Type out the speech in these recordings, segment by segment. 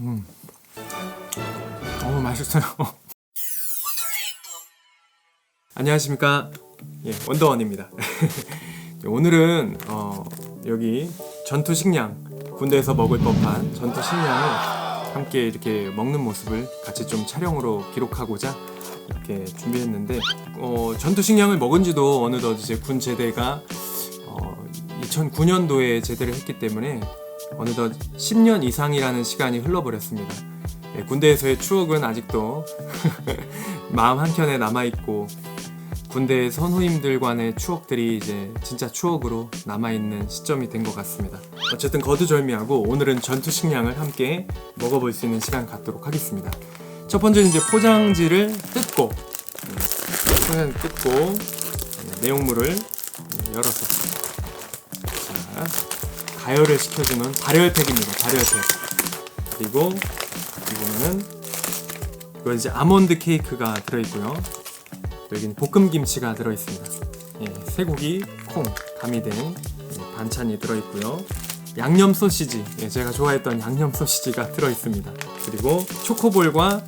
음. 어 맛있어요. 안녕하십니까? 예, 원더원입니다. 오늘은 어, 여기 전투 식량 군대에서 먹을 법한 전투 식량을 함께 이렇게 먹는 모습을 같이 좀 촬영으로 기록하고자 이렇게 준비했는데 어, 전투 식량을 먹은 지도 어느덧 이제 군 제대가 어, 2009년도에 제대를 했기 때문에 어느덧 10년 이상이라는 시간이 흘러버렸습니다. 예, 군대에서의 추억은 아직도 마음 한켠에 남아있고 군대 선후임들 간의 추억들이 이제 진짜 추억으로 남아있는 시점이 된 것 같습니다. 어쨌든 거두절미하고 오늘은 전투 식량을 함께 먹어볼 수 있는 시간 갖도록 하겠습니다. 첫 번째는 이제 포장지를 뜯고 음, 포장 뜯고 음, 내용물을 음, 열어서 자, 가열을 시켜주는 발열팩입니다. 발열팩. 그리고 이거는 이거 이제 아몬드 케이크가 들어있고요. 또 여기는 볶음 김치가 들어있습니다. 예, 쇠고기, 콩, 가미된 예, 반찬이 들어있고요. 양념 소시지, 예, 제가 좋아했던 양념 소시지가 들어있습니다. 그리고 초코볼과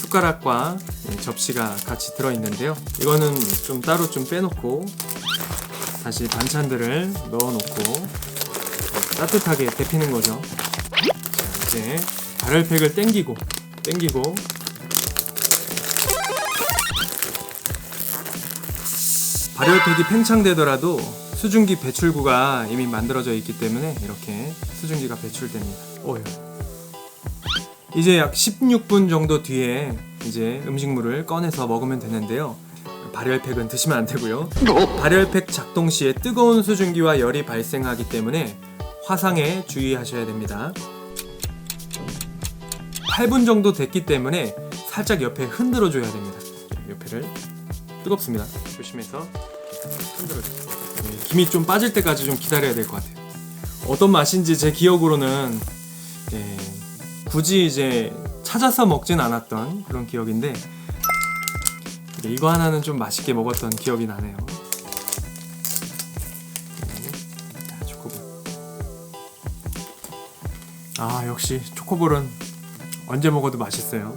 숟가락과 예, 접시가 같이 들어있는데요. 이거는 좀 따로 좀 빼놓고 다시 반찬들을 넣어놓고 따뜻하게 데피는 거죠. 자, 이제 발열팩을 땡기고 땡기고 발열팩이 팽창되더라도 수증기 배출구가 이미 만들어져 있기 때문에 이렇게 수증기가 배출됩니다. 오요. 이제 약 16분 정도 뒤에 이제 음식물을 꺼내서 먹으면 되는데요. 발열팩은 드시면 안 되고요. 발열팩 작동 시에 뜨거운 수증기와 열이 발생하기 때문에 화상에 주의하셔야 됩니다. 8분 정도 됐기 때문에 살짝 옆에 흔들어 줘야 됩니다. 옆에를 뜨겁습니다. 조심해서 흔들어 주세요. 네, 김이 좀 빠질 때까지 좀 기다려야 될 것 같아요. 어떤 맛인지 제 기억으로는 예, 굳이 이제 찾아서 먹진 않았던 그런 기억인데 예, 이거 하나는 좀 맛있게 먹었던 기억이 나네요. 아 역시 초코볼은 언제 먹어도 맛있어요.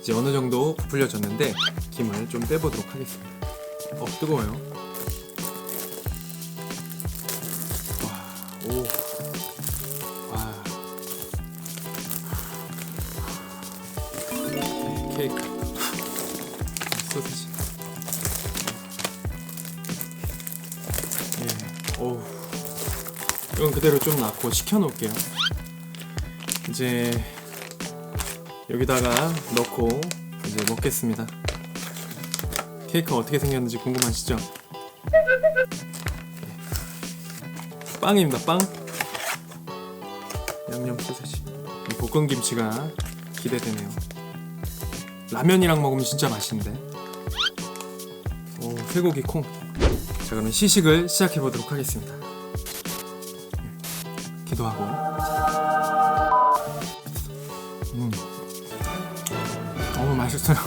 이제 어느 정도 부풀려졌는데 김을 좀 빼보도록 하겠습니다. 어 뜨거워요. 케이크, 그대로 좀 놔고 식혀 놓을게요. 이제 여기다가 넣고 이제 먹겠습니다. 케이크가 어떻게 생겼는지 궁금하시죠? 빵입니다. 빵. 양념 소세지. 이 볶음 김치가 기대되네요. 라면이랑 먹으면 진짜 맛있는데. 오, 쇠고기 콩. 자, 그러면 시식을 시작해 보도록 하겠습니다. 기도 하고. 음. 어 맛있어요.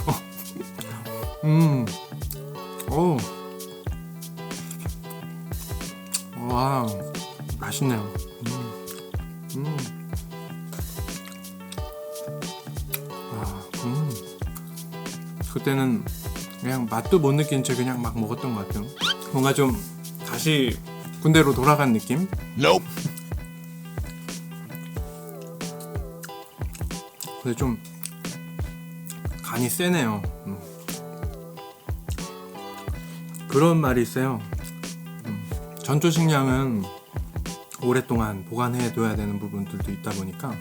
음. 오. 와. 맛있네요. 음. 음. 아, 음. 그때는 그냥 맛도 못 느낀 채 그냥 막 먹었던 것 같아요. 뭔가 좀 다시 군대로 돌아간 느낌? Nope. 근데 좀 간이 세네요. 음. 그런 말이 있어요. 음, 전투 식량은 오랫동안 보관해 둬야 되는 부분들도 있다 보니까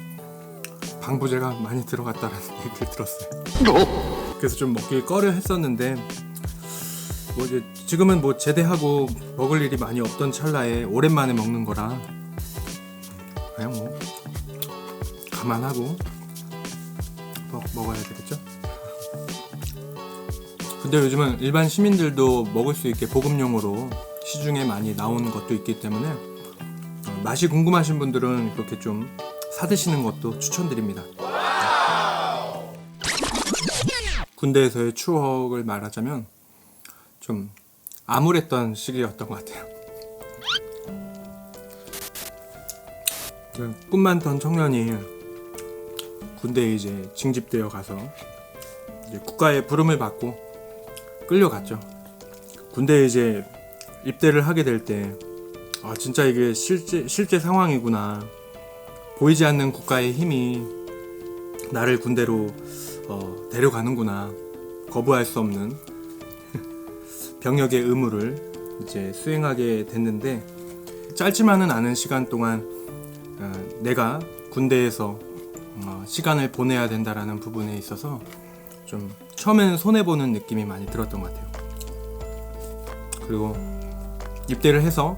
방부제가 많이 들어갔다라는 얘기를 들었어요. 그래서 좀 먹기 꺼려 했었는데 뭐 이제 지금은 뭐 제대하고 먹을 일이 많이 없던 찰나에 오랜만에 먹는 거라 그냥 뭐 감안하고 먹, 먹어야 되겠죠? 근데 요즘은 일반 시민들도 먹을 수 있게 보급용으로 시중에 많이 나오는 것도 있기 때문에 어, 맛이 궁금하신 분들은 그렇게 좀 사드시는 것도 추천드립니다. 군대에서의 추억을 말하자면 좀 암울했던 시기였던 것 같아요. 그꿈 많던 청년이 군대에 이제 징집되어 가서 이제 국가의 부름을 받고 끌려갔죠. 군대에 이제 입대를 하게 될 때 아, 진짜 이게 실제 실제 상황이구나. 보이지 않는 국가의 힘이 나를 군대로 어, 데려가는구나. 거부할 수 없는 병역의 의무를 이제 수행하게 됐는데 짧지만은 않은 시간 동안 어, 내가 군대에서 어, 시간을 보내야 된다라는 부분에 있어서 좀 처음에는 손해 보는 느낌이 많이 들었던 것 같아요. 그리고 입대를 해서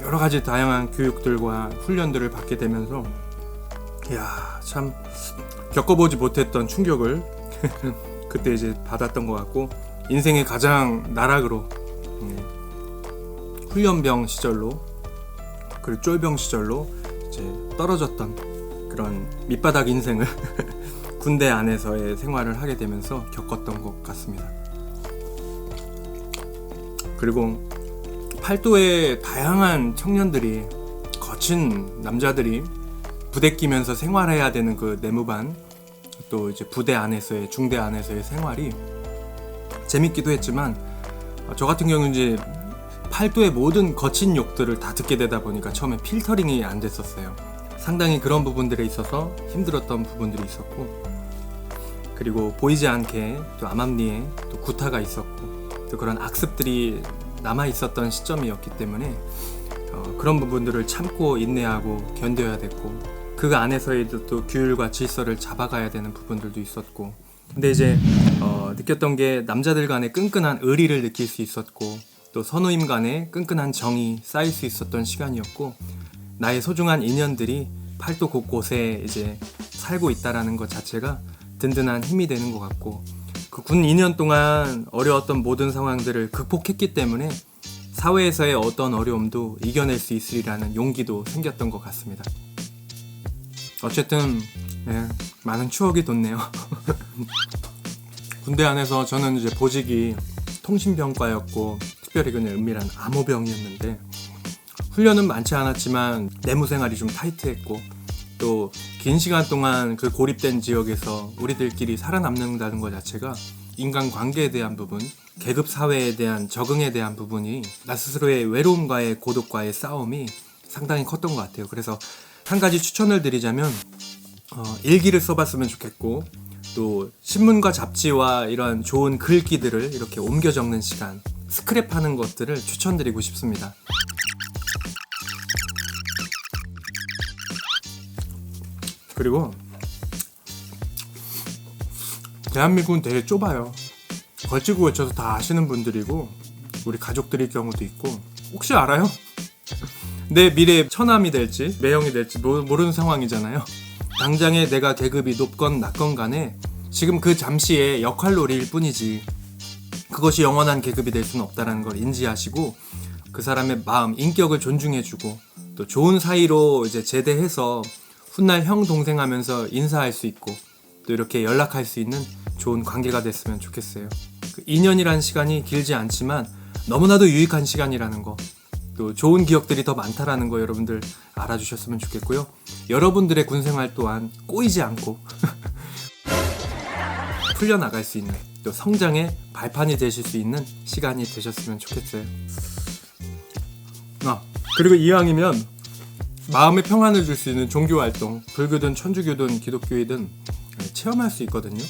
여러 가지 다양한 교육들과 훈련들을 받게 되면서 이야 참 겪어보지 못했던 충격을 그때 이제 받았던 것 같고 인생의 가장 나락으로 예, 훈련병 시절로 그리고 쫄병 시절로 이제 떨어졌던 그런 밑바닥 인생을 군대 안에서의 생활을 하게 되면서 겪었던 것 같습니다. 그리고 팔도의 다양한 청년들이 거친 남자들이 부대 끼면서 생활해야 되는 그 내무반 또 이제 부대 안에서의 중대 안에서의 생활이 재밌기도 했지만 어, 저 같은 경우는 이제 팔도의 모든 거친 욕들을 다 듣게 되다 보니까 처음에 필터링이 안 됐었어요. 상당히 그런 부분들에 있어서 힘들었던 부분들이 있었고 그리고 보이지 않게 또 암암리에 또 구타가 있었고 또 그런 악습들이 남아 있었던 시점이었기 때문에 어, 그런 부분들을 참고 인내하고 견뎌야 됐고 그 안에서에도 또 규율과 질서를 잡아가야 되는 부분들도 있었고 근데 이제 어, 느꼈던 게 남자들 간의 끈끈한 의리를 느낄 수 있었고 또 선우임 간의 끈끈한 정이 쌓일 수 있었던 시간이었고 나의 소중한 인연들이 팔도 곳곳에 이제 살고 있다라는 것 자체가 든든한 힘이 되는 것 같고 그 군 2년 동안 어려웠던 모든 상황들을 극복했기 때문에 사회에서의 어떤 어려움도 이겨낼 수 있으리라는 용기도 생겼던 것 같습니다. 어쨌든 네, 많은 추억이 돋네요. 군대 안에서 저는 이제 보직이 통신병과였고 특별히 그냥 은밀한 암호병이었는데 훈련은 많지 않았지만 내무 생활이 좀 타이트했고 또 긴 시간 동안 그 고립된 지역에서 우리들끼리 살아남는다는 것 자체가 인간 관계에 대한 부분, 계급 사회에 대한 적응에 대한 부분이 나 스스로의 외로움과의 고독과의 싸움이 상당히 컸던 것 같아요. 그래서 한 가지 추천을 드리자면 어, 일기를 써봤으면 좋겠고 또 신문과 잡지와 이런 좋은 글귀들을 이렇게 옮겨 적는 시간 스크랩하는 것들을 추천드리고 싶습니다. 그리고 대한민국은 되게 좁아요. 걸치고 걸쳐서 다 아시는 분들이고 우리 가족들일 경우도 있고 혹시 알아요? 내 미래의 처남이 될지 매형이 될지 모, 모르는 상황이잖아요. 당장에 내가 계급이 높건 낮건 간에 지금 그 잠시의 역할놀이일 뿐이지 그것이 영원한 계급이 될 수는 없다는 걸 인지하시고 그 사람의 마음, 인격을 존중해주고 또 좋은 사이로 이제 제대해서 훗날 형 동생 하면서 인사할 수 있고 또 이렇게 연락할 수 있는 좋은 관계가 됐으면 좋겠어요. 그 2년이라는 시간이 길지 않지만 너무나도 유익한 시간이라는 거. 또 좋은 기억들이 더 많다라는 거 여러분들 알아주셨으면 좋겠고요. 여러분들의 군 생활 또한 꼬이지 않고 풀려나갈 수 있는 또 성장의 발판이 되실 수 있는 시간이 되셨으면 좋겠어요. 아 그리고 이왕이면 마음의 평안을 줄 수 있는 종교 활동 불교든 천주교든 기독교이든 체험할 수 있거든요.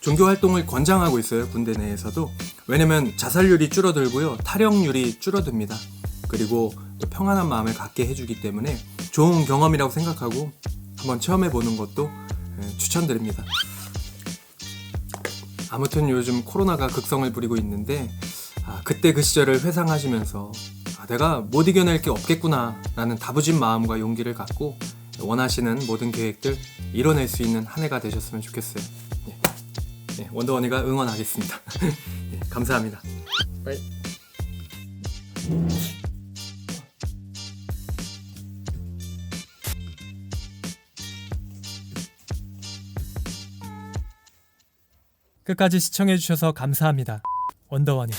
종교 활동을 권장하고 있어요 군대 내에서도 왜냐면 자살률이 줄어들고요 탈영률이 줄어듭니다. 그리고 또 평안한 마음을 갖게 해주기 때문에 좋은 경험이라고 생각하고 한번 체험해 보는 것도 예, 추천드립니다. 아무튼 요즘 코로나가 극성을 부리고 있는데 아, 그때 그 시절을 회상하시면서 아, 내가 못 이겨낼 게 없겠구나 라는 다부진 마음과 용기를 갖고 원하시는 모든 계획들 이뤄낼 수 있는 한 해가 되셨으면 좋겠어요. 예. 예, 원더원이가 응원하겠습니다. 예, 감사합니다. 빠이. 끝까지 시청해주셔서 감사합니다. 원더원이